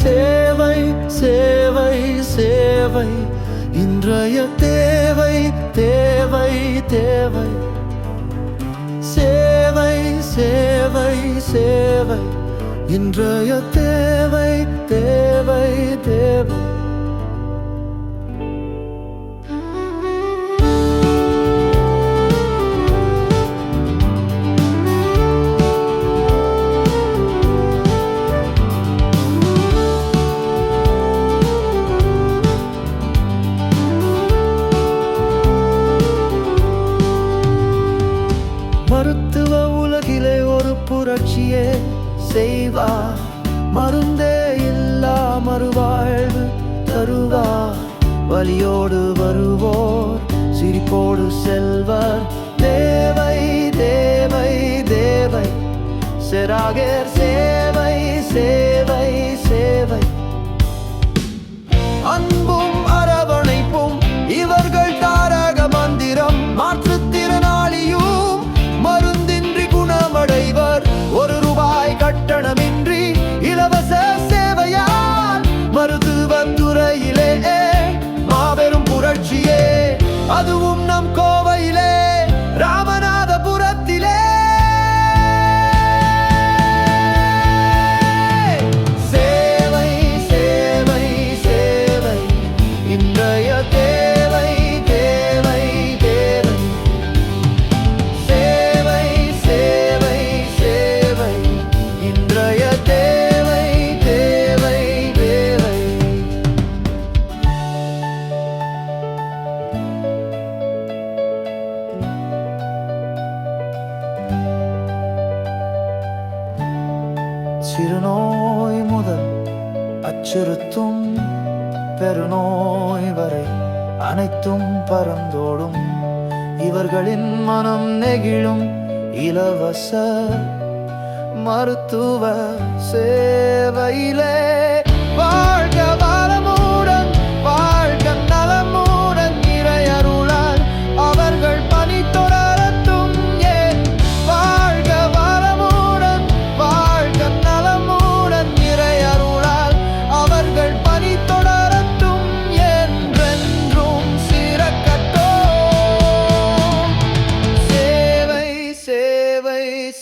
சேவை சேவை சேவை இன்றைய தேவை தேவை தேவை தேவை. இன்றைய தேவை தேவை தேவை. புரட்சியே செய்வார் மருந்தே இல்லா மறுவாழ்வு தருவார் வழியோடு வருவோர் சிரிப்போடு செல்வர். தேவை தேவை தேவை. செராகர் சேவை சேவை அதுவும் சிறுநோய் முதல் அச்சுறுத்தும் பெருநோய் வரை அனைத்தும் பறந்தோடும். இவர்களின் மனம் நெகிழும் இலவச மருத்துவ சேவையிலே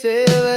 still